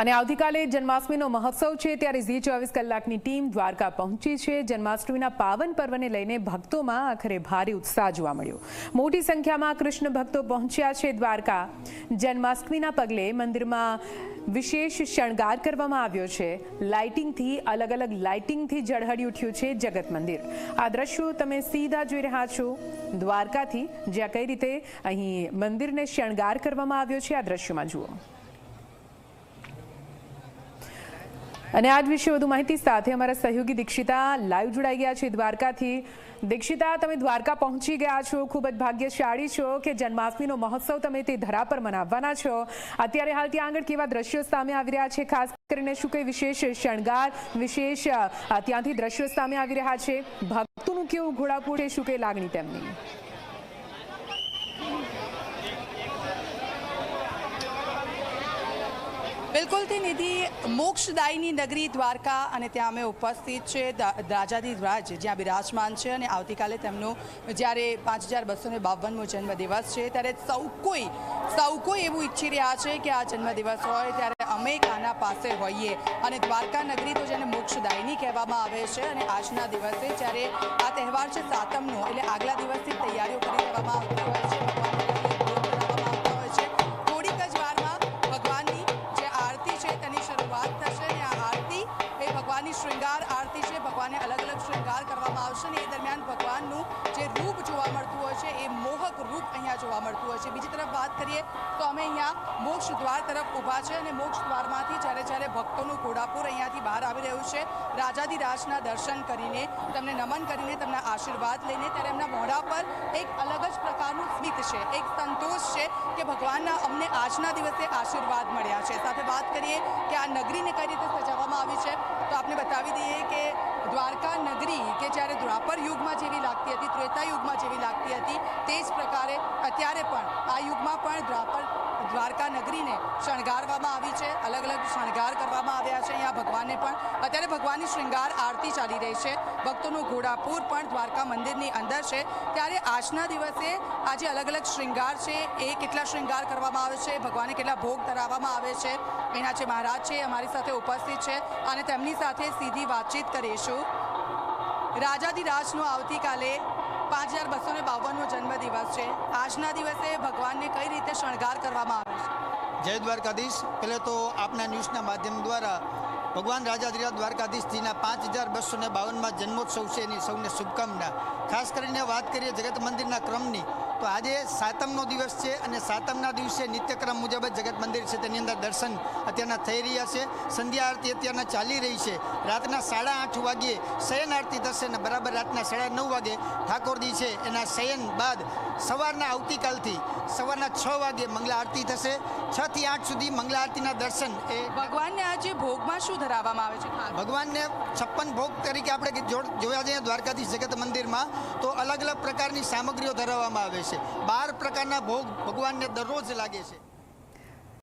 અને આવતીકાલે જન્માષ્ટમીનો મહોત્સવ છે, ત્યારે ઝી ચોવીસ કલાકની ટીમ દ્વારકા પહોંચી છે. જન્માષ્ટમીના પાવન પર્વને લઈને ભક્તોમાં આખરે ભારે ઉત્સાહ જોવા મળ્યો. મોટી સંખ્યામાં કૃષ્ણ ભક્તો પહોંચ્યા છે દ્વારકા. જન્માષ્ટમીના પગલે મંદિરમાં વિશેષ શણગાર કરવામાં આવ્યો છે. લાઇટિંગથી અલગ અલગ લાઇટિંગથી ઝળહળી ઉઠ્યું છે જગત મંદિર. આ દ્રશ્યો તમે સીધા જોઈ રહ્યા છો. દ્વારકાથી જ્યાં કઈ રીતે અહીં મંદિરને શણગાર કરવામાં આવ્યો છે, આ દ્રશ્યોમાં જુઓ. અને આજ વિશે વધુ માહિતી સાથે અમારા સહયોગી દીક્ષિતા લાઈવ જોડાઈ ગયા છે દ્વારકાથી. દીક્ષિતા, તમે દ્વારકા પહોંચી ગયા છો. ખૂબ જ ભાગ્યશાળી છો કે જન્માષ્ટમીનો મહોત્સવ તમે તે ધરા પર મનાવવાના છો. અત્યારે હાલ ત્યાં આગળ કેવા દ્રશ્યો સામે આવી રહ્યા છે? ખાસ કરીને શું કંઈ વિશેષ શણગાર, વિશેષ ત્યાંથી દ્રશ્યો સામે આવી રહ્યા છે? ભક્તોનું કેવું ઘોડાપૂર છે? શું કંઈ લાગણી તેમની? બિલકુલથી નિધિ મોક્ષદાયની નગરી દ્વારકા અને ત્યાં અમે ઉપસ્થિત છે, દા- રાજ, જ્યાં બિરાજમાન છે અને આવતીકાલે તેમનો જ્યારે પાંચ હજાર બસો ને બાવનમો જન્મદિવસ છે, ત્યારે સૌ કોઈ સૌ કોઈ એવું ઈચ્છી રહ્યા છે કે આ જન્મદિવસ હોય ત્યારે અમે કાના પાસે હોઈએ. અને દ્વારકા નગરી તો જેને મોક્ષદાયની કહેવામાં આવે છે અને આજના દિવસે જ્યારે આ તહેવાર છે સાતમનો, એટલે આગલા દિવસથી તૈયારીઓ કરી દેવામાં આવતી હોય શરૂઆત થશે અને આ આરતી, એ ભગવાનની શૃંગાર આરતી છે. ભગવાનને અલગ અલગ શૃંગાર કરવામાં આવશે અને એ દરમિયાન ભગવાનનું જે રૂપ જોવા મળતું હોય છે, એ મોહક રૂપ અહીંયા જોવા મળતું હોય છે. બીજી તરફ વાત કરીએ તો અમે અહીંયા મોક્ષ દ્વાર તરફ ઊભા છે અને મોક્ષ દ્વારમાંથી જ્યારે જ્યારે ભક્તોનું ઘોડાપુર અહીંયાથી બહાર આવી રહ્યું છે, રાજાધિરાજના દર્શન કરીને, તમને નમન કરીને, તેમના આશીર્વાદ લઈને ત્યારે એમના મોઢા પર એક અલગ જ પ્રકારનું સ્મિત છે. એક સંતોષ છે કે ભગવાનના અમને આજના દિવસે આશીર્વાદ મળ્યા છે. સાથે વાત કરીએ કે આ નગરીને કઈ રીતે સજાવવામાં આવી છે, તો આપને બતાવી દઈએ કે દ્વારકા નગરી કે જ્યારે દ્વાપર યુગમાં જેવી લાગતી હતી, ત્રેતા યુગમાં જેવી લાગતી હતી, તે જ પ્રકારે અત્યારે પણ આ યુગમાં પણ દ્વાપર, દ્વારકા નગરીને શણગારવામાં આવી છે. અલગ અલગ શણગાર કરવામાં આવ્યા છે. અહીંયા ભગવાનને પણ અત્યારે ભગવાનની શૃંગાર, આરતી ચાલી રહી છે. ભક્તોનું ઘોડાપુર પણ દ્વારકા મંદિરની અંદર છે. ત્યારે આજના દિવસે આજે અલગ અલગ શૃંગાર છે, એ કેટલા શૃંગાર કરવામાં આવે છે, ભગવાનને કેટલા ભોગ ધરાવવામાં આવે છે, એના જે મહારાજ છે અમારી સાથે ઉપસ્થિત છે અને તેમની સાથે સીધી વાતચીત કરીશું. રાજાધિરાજનો આવતીકાલે પાંચ હજાર બસો ને બાવનનો જન્મદિવસ છે. આજના દિવસે ભગવાનને કઈ રીતે શણગાર કરવામાં આવે છે? જય દ્વારકાધીશ. પહેલે તો આપના ન્યૂઝના માધ્યમ દ્વારા ભગવાન રાજાધિરાજ દ્વારકાધીશજીના પાંચ હજાર બસો ને બાવનમાં જન્મોત્સવ છે. એની સૌને શુભકામના. ખાસ કરીને વાત કરીએ જગત મંદિરના ક્રમની, તો આજે સાતમનો દિવસ છે અને સાતમના દિવસે નિત્યક્રમ મુજબ જ જગત મંદિર છે. તેની અંદર દર્શન અત્યારના થઈ રહ્યા છે. સંધ્યા આરતી અત્યારના ચાલી રહી છે. રાતના સાડા આઠ વાગ્યે શયન આરતી થશે અને બરાબર રાતના સાડા નવ વાગે ઠાકોરજી છે. એના શયન બાદ સવારના આવતીકાલથી સવારના છ વાગે મંગલા આરતી થશે. છ થી આઠ સુધી મંગલા આરતીના દર્શન એ ભગવાનને આજે ભોગમાં શું ધરાવવામાં આવે છે ભગવાનને છપ્પન ભોગ તરીકે આપણે જોયા જઈએ દ્વારકાધીશ જગત મંદિરમાં. તો અલગ અલગ પ્રકારની સામગ્રીઓ ધરાવવામાં આવે છે. બાર પ્રકારના ભોગ ભગવાનને દરરોજ લાગે છે.